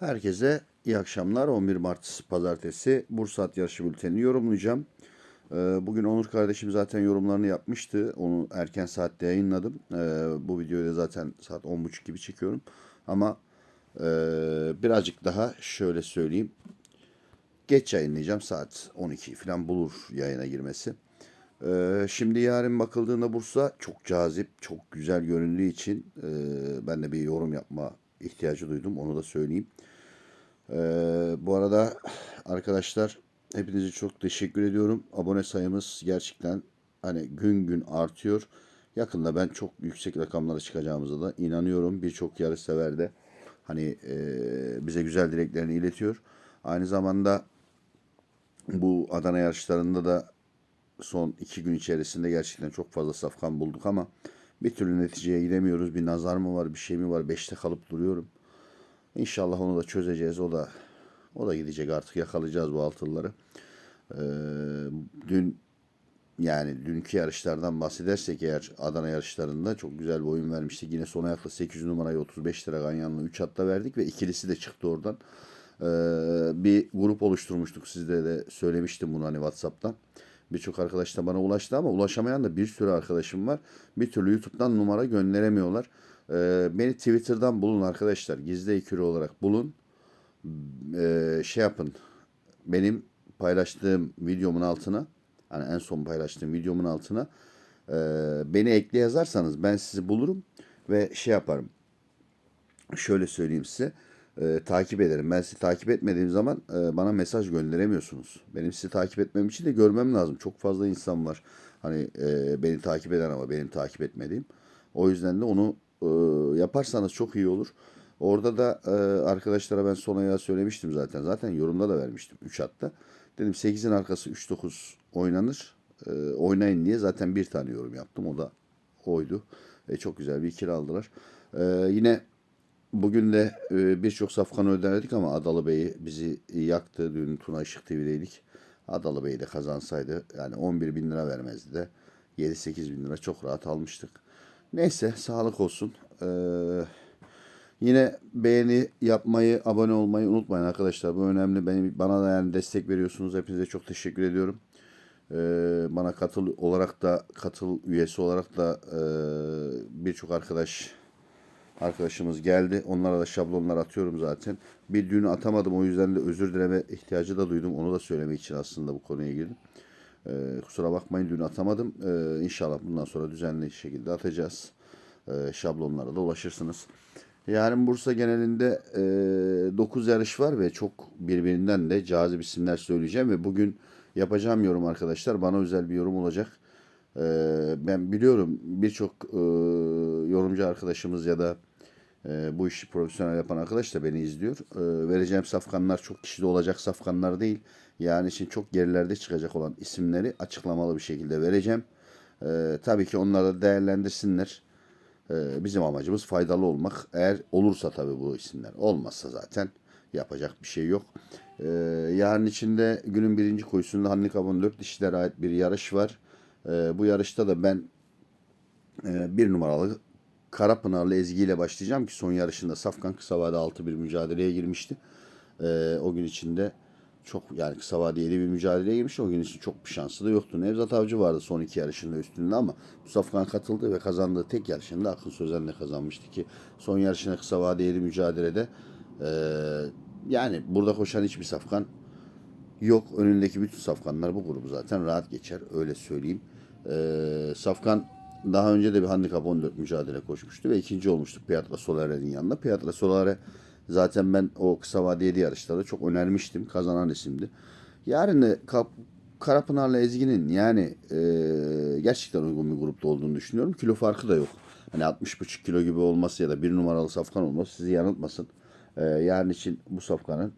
Herkese iyi akşamlar. 11 Mart Pazartesi Bursa At Yarışı Bülteni'ni yorumlayacağım. Ee, Bugün Onur kardeşim zaten yorumlarını yapmıştı. Onu erken saatte yayınladım. Ee, Bu videoyu da zaten saat 10.30 gibi çekiyorum. Ama e, birazcık daha şöyle söyleyeyim. Geç yayınlayacağım. Saat 12 falan bulur yayına girmesi. Ee, Şimdi yarın bakıldığında Bursa çok cazip, çok güzel göründüğü için e, ben de bir yorum yapma ihtiyacı duydum. Onu da söyleyeyim. Ee, bu arada arkadaşlar hepinize çok teşekkür ediyorum. Abone sayımız gerçekten hani gün gün artıyor. Yakında ben çok yüksek rakamlara çıkacağımıza da inanıyorum. Birçok yarış sever de hani e, bize güzel dileklerini iletiyor. Aynı zamanda bu Adana yarışlarında da son iki gün içerisinde gerçekten çok fazla safkan bulduk ama bir türlü neticeye gidemiyoruz. Bir nazar mı var, bir şey mi var? Beşte kalıp duruyorum. İnşallah onu da çözeceğiz. O da o da gidecek artık yakalayacağız bu altılları. Ee, dün yani dünkü yarışlardan bahsedersek eğer Adana yarışlarında çok güzel bir oyun vermiştik. Yine son ayakta 8 numarayı 35 lira ganyanla 3 hatta verdik ve ikilisi de çıktı oradan. Ee, bir grup oluşturmuştuk. Sizde de söylemiştim bunu hani WhatsApp'tan. Birçok arkadaş da bana ulaştı ama ulaşamayan da bir sürü arkadaşım var. Bir türlü YouTube'dan numara gönderemiyorlar. Ee, beni Twitter'dan bulun arkadaşlar. Gizli ekürü olarak bulun. Ee, şey yapın. Benim paylaştığım videomun altına hani en son paylaştığım videomun altına e, beni ekle yazarsanız ben sizi bulurum ve şey yaparım. Şöyle söyleyeyim size. E, takip ederim. Ben sizi takip etmediğim zaman e, bana mesaj gönderemiyorsunuz. Benim sizi takip etmem için de görmem lazım. Çok fazla insan var. Hani e, beni takip eden ama benim takip etmediğim. O yüzden de onu e, yaparsanız çok iyi olur. Orada da e, arkadaşlara ben son ayağı söylemiştim zaten. Zaten yorumda da vermiştim 3 hatta. Dedim 8'in arkası 3-9 oynanır. E, oynayın diye zaten bir tane yorum yaptım. O da oydu. E, çok güzel bir ikili aldılar. E, yine bugün de e, birçok safkan ödenedik ama Adalı Bey bizi yaktı. Dün Tuna Işık TV'deydik. Adalı Bey de kazansaydı yani 11 bin lira vermezdi de 7-8 bin lira çok rahat almıştık. Neyse sağlık olsun. Eee Yine beğeni yapmayı, abone olmayı unutmayın arkadaşlar. Bu önemli. Beni, bana da yani destek veriyorsunuz. Hepinize çok teşekkür ediyorum. Ee, bana katıl olarak da katıl üyesi olarak da e, birçok arkadaş arkadaşımız geldi. Onlara da şablonlar atıyorum zaten. Bir düğünü atamadım o yüzden de özür dileme ihtiyacı da duydum. Onu da söylemek için aslında bu konuya girdim. Ee, kusura bakmayın dün atamadım. Ee, inşallah bundan sonra düzenli şekilde atacağız. Ee, şablonlara da ulaşırsınız. Yarın Bursa genelinde e, 9 yarış var ve çok birbirinden de cazip isimler söyleyeceğim ve bugün yapacağım yorum arkadaşlar bana özel bir yorum olacak. E, ben biliyorum birçok e, yorumcu arkadaşımız ya da e, bu işi profesyonel yapan arkadaş da beni izliyor. E, vereceğim safkanlar çok kişide olacak safkanlar değil. Yani için çok gerilerde çıkacak olan isimleri açıklamalı bir şekilde vereceğim. E, tabii ki onlar da değerlendirsinler. Ee, bizim amacımız faydalı olmak. Eğer olursa tabii bu isimler. Olmazsa zaten yapacak bir şey yok. Ee, yarın içinde günün birinci koşusunda handikapın dört dişilere ait bir yarış var. Ee, bu yarışta da ben e, bir numaralı Karapınarlı Ezgi ile başlayacağım ki son yarışında Safkan kısa vade altı bir mücadeleye girmişti. Ee, o gün içinde çok yani kısa vadeli bir mücadeleye girmiş. O gün için çok bir şansı da yoktu. Nevzat Avcı vardı son iki yarışında üstünde ama Mustafa Kan katıldı ve kazandığı tek yarışında Akın Sözen'le kazanmıştı ki son yarışına kısa vadeli mücadelede e, yani burada koşan hiçbir safkan yok. Önündeki bütün safkanlar bu grubu zaten rahat geçer. Öyle söyleyeyim. E, safkan daha önce de bir handikap 14 mücadele koşmuştu ve ikinci olmuştu Piatra Solare'nin yanında. Piatra Solare Zaten ben o kısa vadeli yarışlarda çok önermiştim. Kazanan isimdi. Yarın da Karapınar'la Ezgi'nin yani e, gerçekten uygun bir grupta olduğunu düşünüyorum. Kilo farkı da yok. Hani 60,5 kilo gibi olması ya da bir numaralı safkan olması sizi yanıltmasın. E, yarın için bu safkanın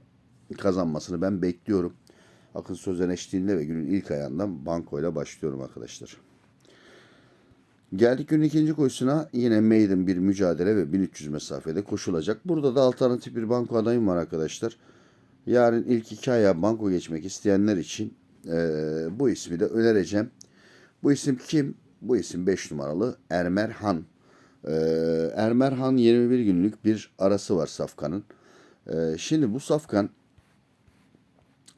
kazanmasını ben bekliyorum. Akın Sözen eşliğinde ve günün ilk ayağından bankoyla başlıyorum arkadaşlar. Geldik günün ikinci koşusuna yine maiden bir mücadele ve 1300 mesafede koşulacak. Burada da alternatif bir banko adayım var arkadaşlar. Yarın ilk iki aya banko geçmek isteyenler için e, bu ismi de önereceğim. Bu isim kim? Bu isim 5 numaralı Ermer Han. E, Ermer Han 21 günlük bir arası var Safkan'ın. Ee, şimdi bu Safkan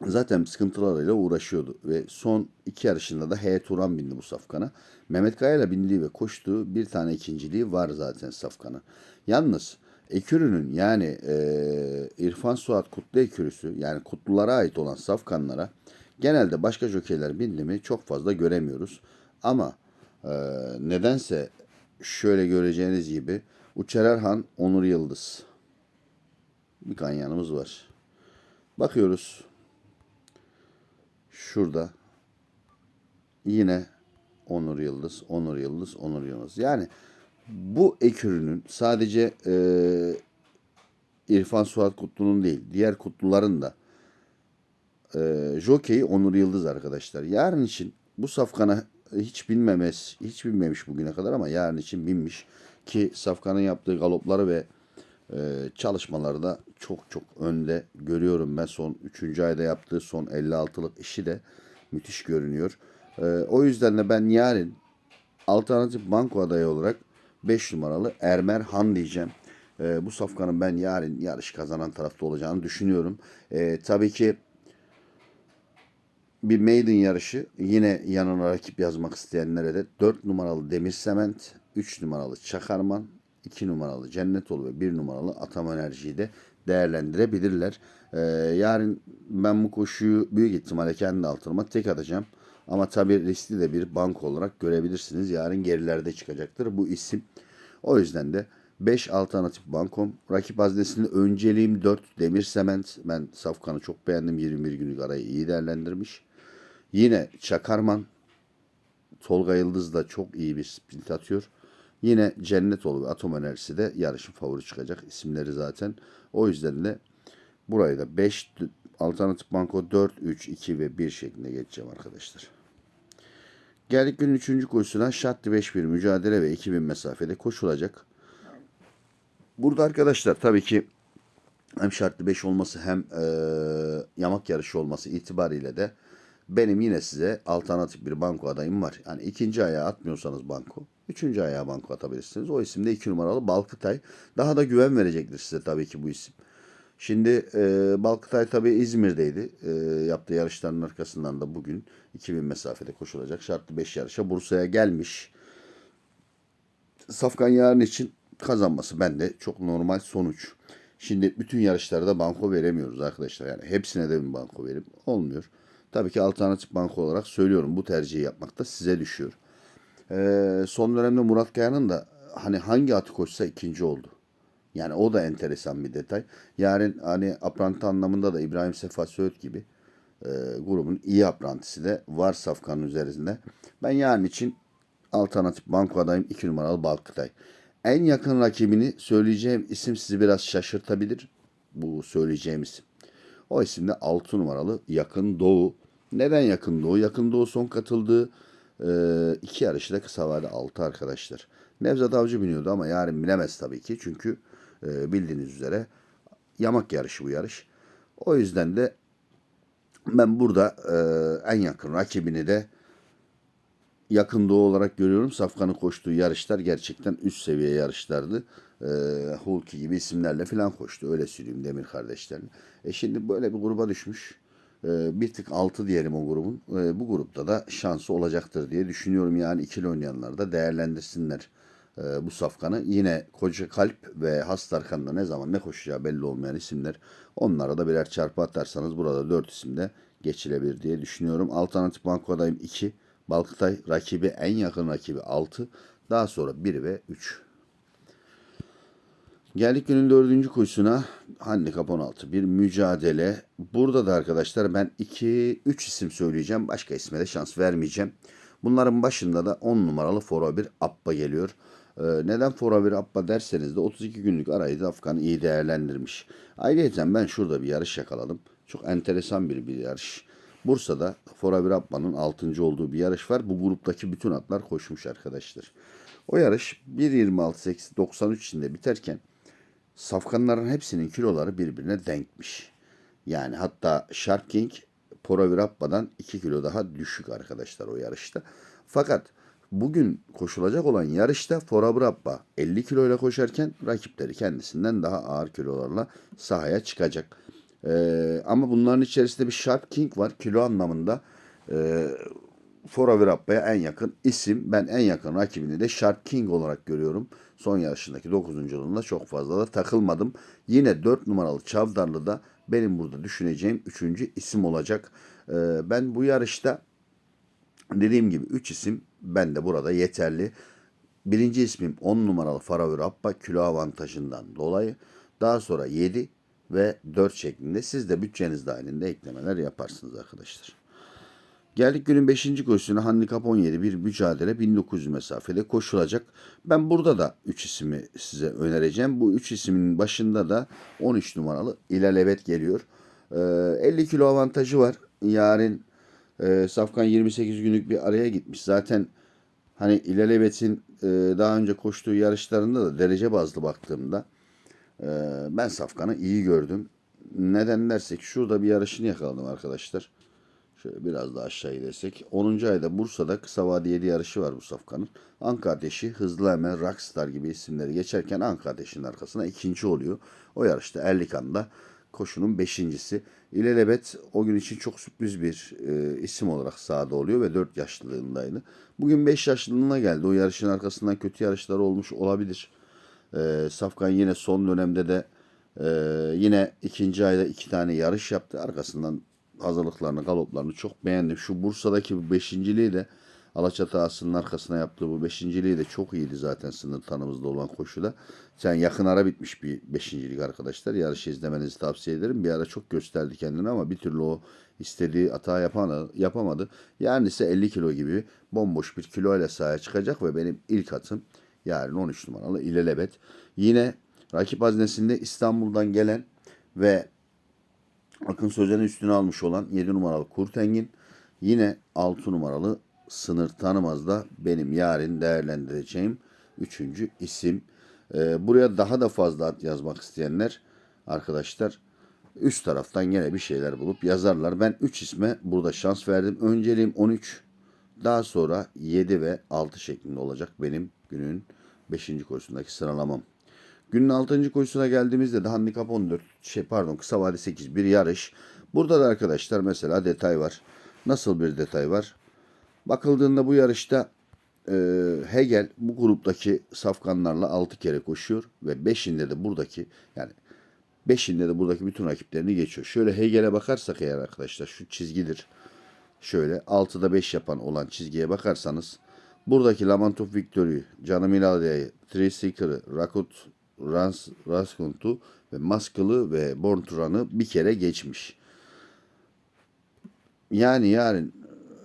zaten sıkıntılarıyla uğraşıyordu ve son iki yarışında da H. Turan bindi bu Safkan'a. Mehmet Kaya'yla bindiği ve koştuğu bir tane ikinciliği var zaten Safkan'a. Yalnız Ekürü'nün yani e, İrfan Suat Kutlu Ekürüsü yani Kutlulara ait olan Safkanlara genelde başka jokeyler bindi mi çok fazla göremiyoruz. Ama e, nedense şöyle göreceğiniz gibi Uçer Erhan, Onur Yıldız bir ganyanımız var. Bakıyoruz. Şurada yine Onur Yıldız, Onur Yıldız, Onur Yıldız. Yani bu ekürünün sadece e, İrfan Suat Kutlu'nun değil, diğer kutluların da e, jokeyi Onur Yıldız arkadaşlar. Yarın için bu safkana hiç binmemez, hiç binmemiş bugüne kadar ama yarın için binmiş. Ki safkanın yaptığı galopları ve e, çalışmaları da çok çok önde görüyorum ben. Son 3. ayda yaptığı son 56'lık işi de müthiş görünüyor. E, o yüzden de ben yarın alternatif banko adayı olarak 5 numaralı Ermer Han diyeceğim. E, bu safkanın ben yarın yarış kazanan tarafta olacağını düşünüyorum. Tabii ki bir maiden yarışı yine yanına rakip yazmak isteyenlere de 4 numaralı Demir Sement, 3 numaralı Çakarman, 2 numaralı Cennetol ve 1 numaralı Atam Enerji'yi de değerlendirebilirler. Ee, yarın ben bu koşuyu büyük ihtimalle kendi altıma tek atacağım. Ama tabii riskli de bir bank olarak görebilirsiniz. Yarın gerilerde çıkacaktır bu isim. O yüzden de 5 alternatif bankom. Rakip haznesinde önceliğim 4 demir sement. Ben Safkan'ı çok beğendim. 21 günlük arayı iyi değerlendirmiş. Yine Çakarman. Tolga Yıldız da çok iyi bir sprint atıyor. Yine Cennetoğlu ve Atom Enerjisi de yarışın favori çıkacak isimleri zaten. O yüzden de burayı da 5 alternatif banko 4, 3, 2 ve 1 şeklinde geçeceğim arkadaşlar. Geldik günün 3. koşusuna şartlı 5-1 mücadele ve 2000 mesafede koşulacak. Burada arkadaşlar tabii ki hem şartlı 5 olması hem e, yamak yarışı olması itibariyle de benim yine size alternatif bir banko adayım var. Yani ikinci ayağa atmıyorsanız banko, üçüncü ayağa banko atabilirsiniz. O isim de iki numaralı Balkıtay. Daha da güven verecektir size tabii ki bu isim. Şimdi e, Balkıtay tabii İzmir'deydi. E, yaptığı yarışların arkasından da bugün 2000 mesafede koşulacak şartlı 5 yarışa Bursa'ya gelmiş. Safkan yarın için kazanması bende çok normal sonuç. Şimdi bütün yarışlarda banko veremiyoruz arkadaşlar. Yani hepsine de bir banko verip olmuyor. Tabii ki alternatif banko olarak söylüyorum. Bu tercihi yapmak da size düşüyor. Ee, son dönemde Murat Kaya'nın da hani hangi atı koşsa ikinci oldu. Yani o da enteresan bir detay. Yarın hani apranti anlamında da İbrahim Sefa Söğüt gibi e, grubun iyi aprantisi de var Safkan'ın üzerinde. Ben yarın için alternatif banko adayım 2 numaralı Balkıtay. En yakın rakibini söyleyeceğim isim sizi biraz şaşırtabilir. Bu söyleyeceğim isim. O isim de 6 numaralı Yakın Doğu. Neden Yakın Doğu? Yakın Doğu son katıldığı e, iki yarışta kısa vade 6 arkadaşlar. Nevzat Avcı biniyordu ama yarın binemez tabii ki. Çünkü e, bildiğiniz üzere yamak yarışı bu yarış. O yüzden de ben burada e, en yakın rakibini de yakın doğu olarak görüyorum. Safkan'ın koştuğu yarışlar gerçekten üst seviye yarışlardı. E, Hulki gibi isimlerle falan koştu. Öyle söyleyeyim Demir kardeşlerini. E şimdi böyle bir gruba düşmüş. E, bir tık altı diyelim o grubun. E, bu grupta da şansı olacaktır diye düşünüyorum. Yani ikili oynayanlar da değerlendirsinler e, bu safkanı. Yine Koca Kalp ve Hastarkan'da ne zaman ne koşacağı belli olmayan isimler. Onlara da birer çarpı atarsanız burada dört isimde geçilebilir diye düşünüyorum. Alternatif bankodayım 2. Balkıtay rakibi en yakın rakibi 6. Daha sonra 1 ve 3. Geldik günün dördüncü koşusuna. Handikap 16. Bir mücadele. Burada da arkadaşlar ben 2-3 isim söyleyeceğim. Başka isme de şans vermeyeceğim. Bunların başında da 10 numaralı Fora 1 Abba geliyor. Ee, neden Fora 1 Abba derseniz de 32 günlük arayı da Afgan iyi değerlendirmiş. Ayrıca ben şurada bir yarış yakaladım. Çok enteresan bir, bir yarış. Bursa'da Fora 1 Abba'nın 6. olduğu bir yarış var. Bu gruptaki bütün atlar koşmuş arkadaşlar. O yarış 1.26.93 içinde biterken safkanların hepsinin kiloları birbirine denkmiş. Yani hatta Shark King Poro Virappa'dan 2 kilo daha düşük arkadaşlar o yarışta. Fakat Bugün koşulacak olan yarışta Fora Brabba 50 kiloyla koşarken rakipleri kendisinden daha ağır kilolarla sahaya çıkacak. Ee, ama bunların içerisinde bir Sharp King var kilo anlamında. Ee, Fora Brabba'ya en yakın isim. Ben en yakın rakibini de Sharp King olarak görüyorum. Son yarışındaki 9. yılında çok fazla da takılmadım. Yine 4 numaralı Çavdarlı da benim burada düşüneceğim 3. isim olacak. Ee, ben bu yarışta dediğim gibi 3 isim bende burada yeterli. Birinci ismim 10 numaralı Faravür Abba kilo avantajından dolayı. Daha sonra 7 ve 4 şeklinde siz de bütçeniz dahilinde eklemeler yaparsınız arkadaşlar. Geldik günün 5. koşusuna handikap 17 bir mücadele 1900 mesafede koşulacak. Ben burada da 3 ismi size önereceğim. Bu 3 ismin başında da 13 numaralı İlelebet geliyor. Ee, 50 kilo avantajı var. Yarın e, Safkan 28 günlük bir araya gitmiş. Zaten hani İlelebet'in e, daha önce koştuğu yarışlarında da derece bazlı baktığımda e, ben Safkan'ı iyi gördüm. Neden dersek şurada bir yarışını yakaladım arkadaşlar. Şöyle biraz daha aşağı inersek. 10. ayda Bursa'da kısa vade 7 yarışı var bu safkanın. Anka Ateşi, Hızlı Hemen, Rockstar gibi isimleri geçerken Anka arkasına ikinci oluyor. O yarışta Erlikan'da koşunun beşincisi. İlelebet o gün için çok sürpriz bir e, isim olarak sahada oluyor ve 4 yaşlılığındaydı. Bugün 5 yaşlılığına geldi. O yarışın arkasından kötü yarışlar olmuş olabilir. E, Safkan yine son dönemde de e, yine ikinci ayda iki tane yarış yaptı. Arkasından hazırlıklarını, galoplarını çok beğendim. Şu Bursa'daki bu beşinciliği de Alaçatı Ası'nın arkasına yaptığı bu beşinciliği de çok iyiydi zaten sınır tanımızda olan koşuda. Sen yakın ara bitmiş bir beşincilik arkadaşlar. Yarışı izlemenizi tavsiye ederim. Bir ara çok gösterdi kendini ama bir türlü o istediği hata yapamadı. yapamadı. Yani ise 50 kilo gibi bomboş bir kilo ile sahaya çıkacak ve benim ilk atım yarın 13 numaralı İlelebet. Yine rakip haznesinde İstanbul'dan gelen ve Akın Sözen'in üstüne almış olan 7 numaralı Kurtengin. Yine 6 numaralı Sınır Tanımaz da benim yarın değerlendireceğim 3. isim. Ee, buraya daha da fazla at yazmak isteyenler arkadaşlar üst taraftan gene bir şeyler bulup yazarlar. Ben 3 isme burada şans verdim. Önceliğim 13. Daha sonra 7 ve 6 şeklinde olacak benim günün 5. koşusundaki sıralamam. Günün 6. koşusuna geldiğimizde de handikap 14 şey pardon kısa vade 8 bir yarış. Burada da arkadaşlar mesela detay var. Nasıl bir detay var? Bakıldığında bu yarışta e, Hegel bu gruptaki safkanlarla 6 kere koşuyor ve 5'inde de buradaki yani 5'inde de buradaki bütün rakiplerini geçiyor. Şöyle Hegel'e bakarsak eğer arkadaşlar şu çizgidir. Şöyle 6'da 5 yapan olan çizgiye bakarsanız buradaki Lamantov Victory, Canım İlade'yi, Three Seeker'ı, Rakut Rans, Raskunt'u ve Maskılı ve Born to Run'ı bir kere geçmiş. Yani yarın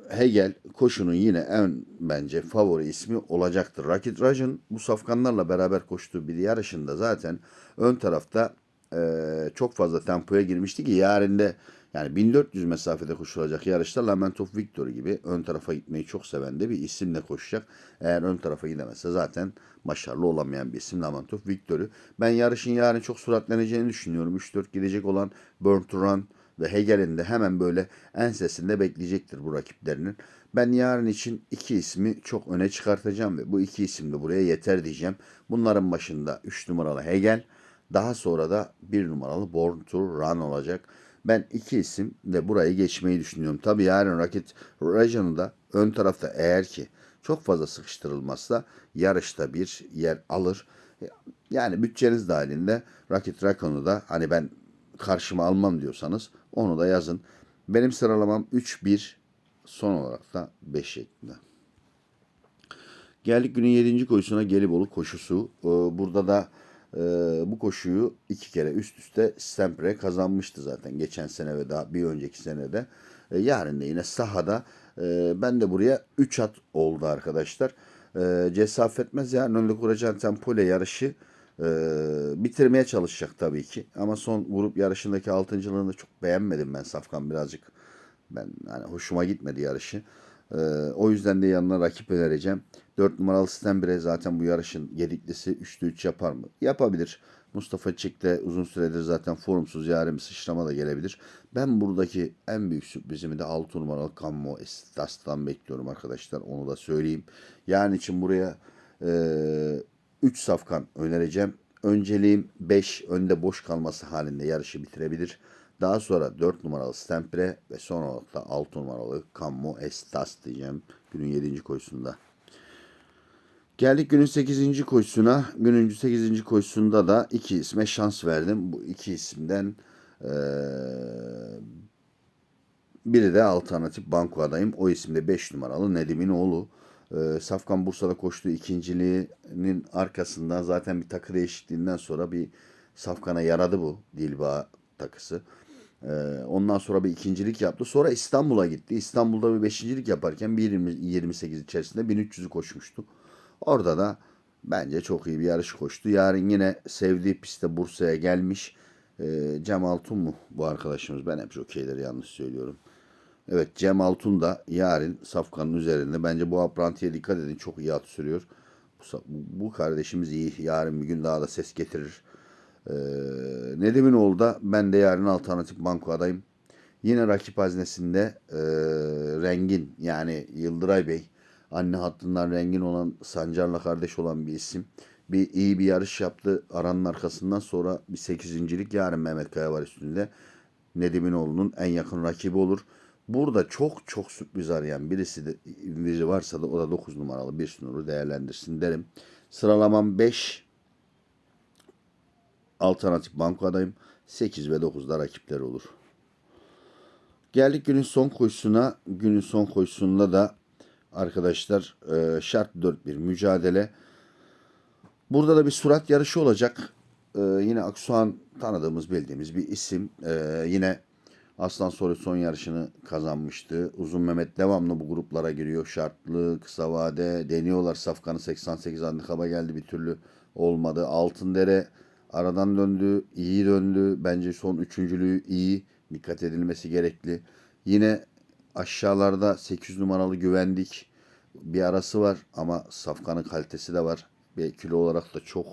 Hegel koşunun yine en bence favori ismi olacaktır. Rakit Raj'ın bu safkanlarla beraber koştuğu bir yarışında zaten ön tarafta e, çok fazla tempoya girmişti ki yarın yani 1400 mesafede koşulacak yarışta Lament Victory gibi ön tarafa gitmeyi çok seven de bir isimle koşacak. Eğer ön tarafa gidemezse zaten başarılı olamayan bir isim Lament Victory. Ben yarışın yarın çok süratleneceğini düşünüyorum. 3-4 gidecek olan Burn to Run ve Hegel'in de hemen böyle ensesinde bekleyecektir bu rakiplerinin. Ben yarın için iki ismi çok öne çıkartacağım ve bu iki isim de buraya yeter diyeceğim. Bunların başında 3 numaralı Hegel, daha sonra da 1 numaralı Born to Run olacak. Ben iki isim de burayı geçmeyi düşünüyorum. Tabii yarın Rakit Rajan'ı da ön tarafta eğer ki çok fazla sıkıştırılmazsa yarışta bir yer alır. Yani bütçeniz dahilinde Rakit Rakon'u da hani ben karşıma almam diyorsanız onu da yazın. Benim sıralamam 3-1 son olarak da 5 şeklinde. Geldik günün 7. koşusuna Gelibolu koşusu. Ee, Burada da e, bu koşuyu iki kere üst üste Stempre kazanmıştı zaten. Geçen sene ve daha bir önceki senede. E, yarın da yine sahada e, ben de buraya 3 at oldu arkadaşlar. E, Cesaf etmez yarın önde kuracağın tempo ile yarışı e, bitirmeye çalışacak tabii ki. Ama son grup yarışındaki altıncılığını çok beğenmedim ben Safkan birazcık. Ben hani hoşuma gitmedi yarışı. Ee, o yüzden de yanına rakip önereceğim. 4 numaralı Stembire zaten bu yarışın yediklisi 3'te 3 yapar mı? Yapabilir. Mustafa Çik de uzun süredir zaten formsuz yarın bir sıçrama da gelebilir. Ben buradaki en büyük sürprizimi de 6 numaralı Cammo Estas'tan bekliyorum arkadaşlar. Onu da söyleyeyim. Yarın için buraya 3 safkan önereceğim. Önceliğim 5 önde boş kalması halinde yarışı bitirebilir. Daha sonra 4 numaralı Stempre ve son olarak da 6 numaralı Cammo Estas diyeceğim günün 7. koşusunda. Geldik günün 8. koşusuna. Günün 8. koşusunda da iki isme şans verdim. Bu iki isimden eee, biri de alternatif banko adayım. O isim de 5 numaralı Nedim'in oğlu. Ee, Safkan Bursa'da koştuğu ikinciliğinin arkasından zaten bir takı değişikliğinden sonra bir Safkan'a yaradı bu Dilba takısı. Ee, ondan sonra bir ikincilik yaptı. Sonra İstanbul'a gitti. İstanbul'da bir beşincilik yaparken 1.28 içerisinde 1300'ü koşmuştu. Orada da bence çok iyi bir yarış koştu. Yarın yine sevdiği pistte Bursa'ya gelmiş. Ee, Cem Altun mu bu arkadaşımız? Ben hep jokeyleri yanlış söylüyorum. Evet Cem Altun da yarın Safkan'ın üzerinde. Bence bu aprantiye dikkat edin. Çok iyi at sürüyor. Bu, bu kardeşimiz iyi. Yarın bir gün daha da ses getirir. Ee, Nedim'in oğlu da ben de yarın alternatif banko adayım. Yine rakip haznesinde e, Rengin yani Yıldıray Bey. Anne hattından Rengin olan Sancar'la kardeş olan bir isim. Bir iyi bir yarış yaptı. Aranın arkasından sonra bir sekizincilik yarın Mehmet Kaya var üstünde. Nedim'in oğlunun en yakın rakibi olur. Burada çok çok sürpriz arayan birisi de biri varsa da o da 9 numaralı bir sunuru değerlendirsin derim. Sıralamam 5. Alternatif banko adayım. 8 ve 9'da rakipleri olur. Geldik günün son koşusuna. Günün son koşusunda da arkadaşlar e, şart 4-1 mücadele. Burada da bir surat yarışı olacak. Ee, yine Aksuhan tanıdığımız bildiğimiz bir isim. Ee, yine Aslan Soru son yarışını kazanmıştı. Uzun Mehmet devamlı bu gruplara giriyor. Şartlı, kısa vade deniyorlar. Safkan'ı 88 handikaba geldi bir türlü olmadı. Altındere aradan döndü, iyi döndü. Bence son üçüncülüğü iyi. Dikkat edilmesi gerekli. Yine aşağılarda 8 numaralı güvendik. Bir arası var ama Safkan'ın kalitesi de var. Ve kilo olarak da çok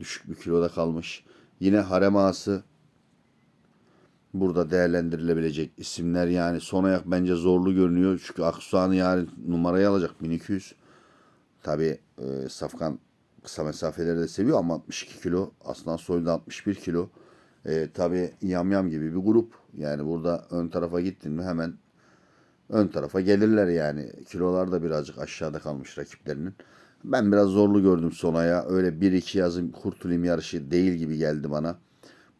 düşük bir kiloda kalmış. Yine harem ağası burada değerlendirilebilecek isimler yani son ayak bence zorlu görünüyor. Çünkü Aksu'nun yarın numarayı alacak 1200. Tabi e, Safkan kısa mesafeleri de seviyor ama 62 kilo. Aslan Soylu da 61 kilo. E, Tabi yamyam gibi bir grup. Yani burada ön tarafa gittin mi hemen ön tarafa gelirler yani. Kilolar da birazcık aşağıda kalmış rakiplerinin. Ben biraz zorlu gördüm Sona'ya. Öyle 1-2 yazım kurtulayım yarışı değil gibi geldi bana.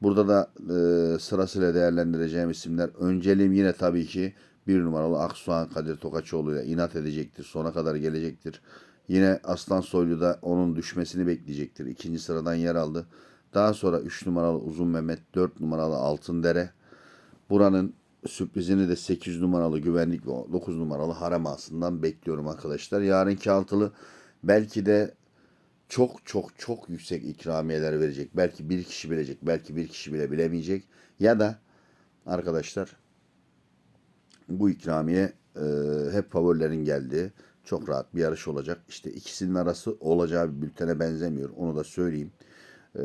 Burada da e, sırasıyla değerlendireceğim isimler. Önceliğim yine tabii ki bir numaralı Aksuhan Kadir Tokaçoğlu inat edecektir. Sona kadar gelecektir. Yine Aslan Soylu da onun düşmesini bekleyecektir. İkinci sıradan yer aldı. Daha sonra 3 numaralı Uzun Mehmet, 4 numaralı Altındere. Buranın sürprizini de 8 numaralı güvenlik ve 9 numaralı harem ağasından bekliyorum arkadaşlar. Yarınki altılı belki de çok çok çok yüksek ikramiyeler verecek. Belki bir kişi bilecek, belki bir kişi bile bilemeyecek. Ya da arkadaşlar bu ikramiye e, hep favorilerin geldiği çok rahat bir yarış olacak. İşte ikisinin arası olacağı bir bültene benzemiyor. Onu da söyleyeyim. Ee,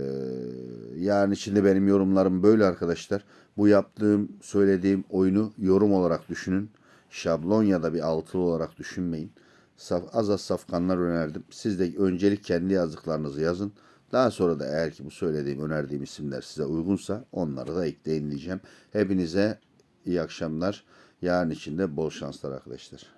yani şimdi benim yorumlarım böyle arkadaşlar. Bu yaptığım, söylediğim oyunu yorum olarak düşünün. Şablon ya da bir altılı olarak düşünmeyin. Saf, az az safkanlar önerdim. Siz de öncelik kendi yazdıklarınızı yazın. Daha sonra da eğer ki bu söylediğim, önerdiğim isimler size uygunsa onları da ekleyin diyeceğim. Hepinize iyi akşamlar. Yarın için de bol şanslar arkadaşlar.